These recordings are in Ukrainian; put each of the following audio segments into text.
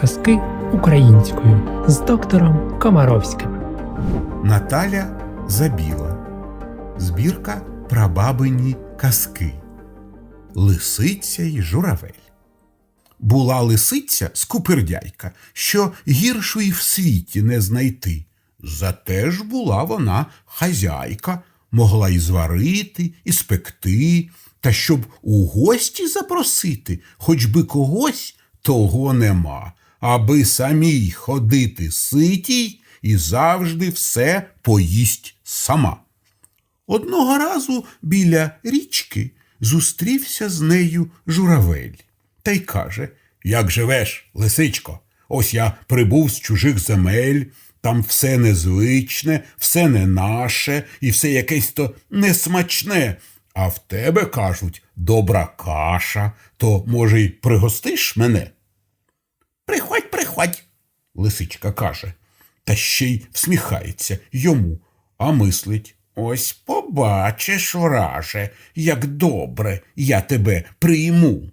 Казки українською з доктором Комаровським. Наталя Забіла. Збірка Прабабині казки. Лисиця й журавель. Була лисиця скупердяйка, що гіршої в світі не знайти. Зате ж була вона хазяйка, могла і зварити, і спекти, та щоб у гості запросити, хоч би когось, того нема, аби самій ходити ситій і завжди все поїсть сама. Одного разу біля річки зустрівся з нею журавель та й каже: Як живеш, лисичко? Ось я прибув з чужих земель, там все незвичне, все не наше, і все якесь то несмачне. А в тебе, кажуть, добра каша, то, може, й пригостиш мене? Приходь, приходь, лисичка каже, та ще й всміхається йому, а мислить. Ось побачиш, враже, як добре я тебе прийму.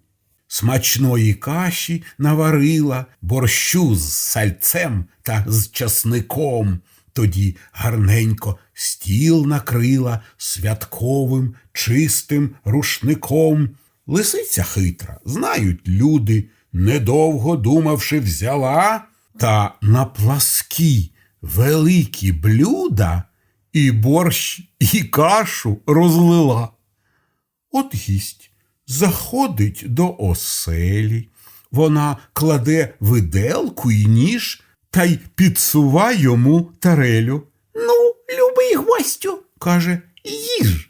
Смачної каші наварила, борщу з сальцем та з часником. Тоді гарненько стіл накрила святковим чистим рушником. Лисиця хитра, знають люди, недовго думавши, взяла та на пласкі великі блюда і борщ, і кашу розлила. От гість заходить до оселі, вона кладе виделку і ніж та й підсува йому тарелю. Ну, любий гостю, каже, їж.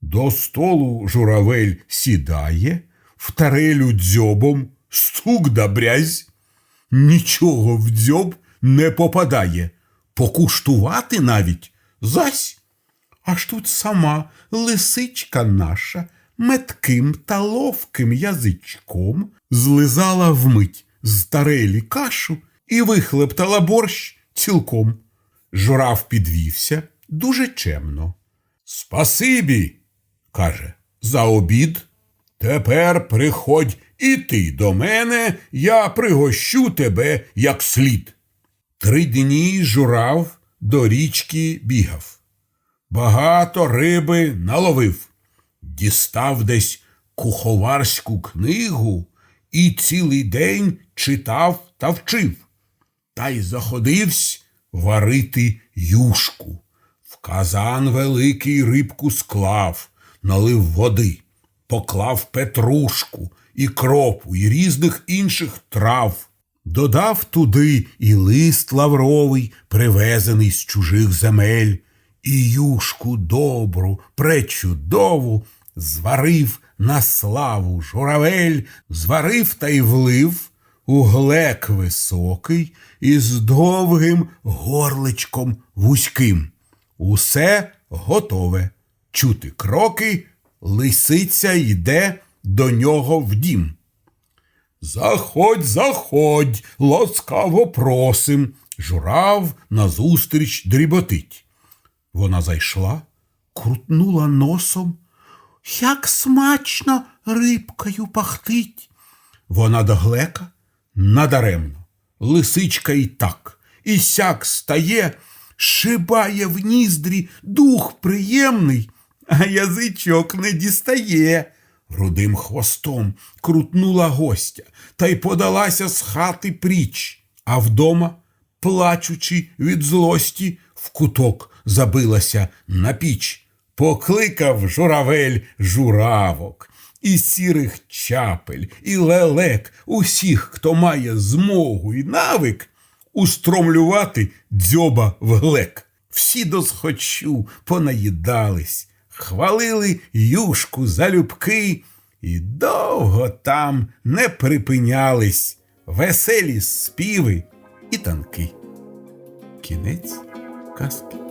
До столу журавель сідає, в тарелю дзьобом, стук да брязь. Нічого в дзьоб не попадає, покуштувати навіть зась. Аж тут сама лисичка наша метким та ловким язичком злизала вмить з тарелі кашу і вихлептала борщ цілком. Журав підвівся дуже чемно. Спасибі, каже, за обід. Тепер приходь і ти до мене, я пригощу тебе як слід. Три дні журав до річки бігав. Багато риби наловив, дістав десь куховарську книгу і цілий день читав та вчив, та й заходивсь варити юшку. В казан великий рибку склав, налив води, поклав петрушку, і кропу, і різних інших трав. Додав туди і лист лавровий, привезений з чужих земель, і юшку добру, пречудову, зварив на славу журавель, зварив та й влив у глек високий із довгим горличком вузьким. Усе готове. Чути кроки, лисиця йде до нього в дім. Заходь, заходь, ласкаво просим. Журав назустріч дріботить. Вона зайшла, крутнула носом. Як смачно рибкою пахтить. Вона до глека надаремно. Лисичка і так, і сяк стає, шибає в ніздрі дух приємний, а язичок не дістає. Рудим хвостом крутнула гостя та й подалася з хати пріч, а вдома, плачучи від злості, в куток забилася на піч. Покликав журавель журавок, і сірих чапель, і лелек, усіх, хто має змогу і навик, устромлювати дзьоба в глек. Всі досхочу понаїдались, хвалили юшку залюбки і довго там не припинялись веселі співи і танки. Кінець казки.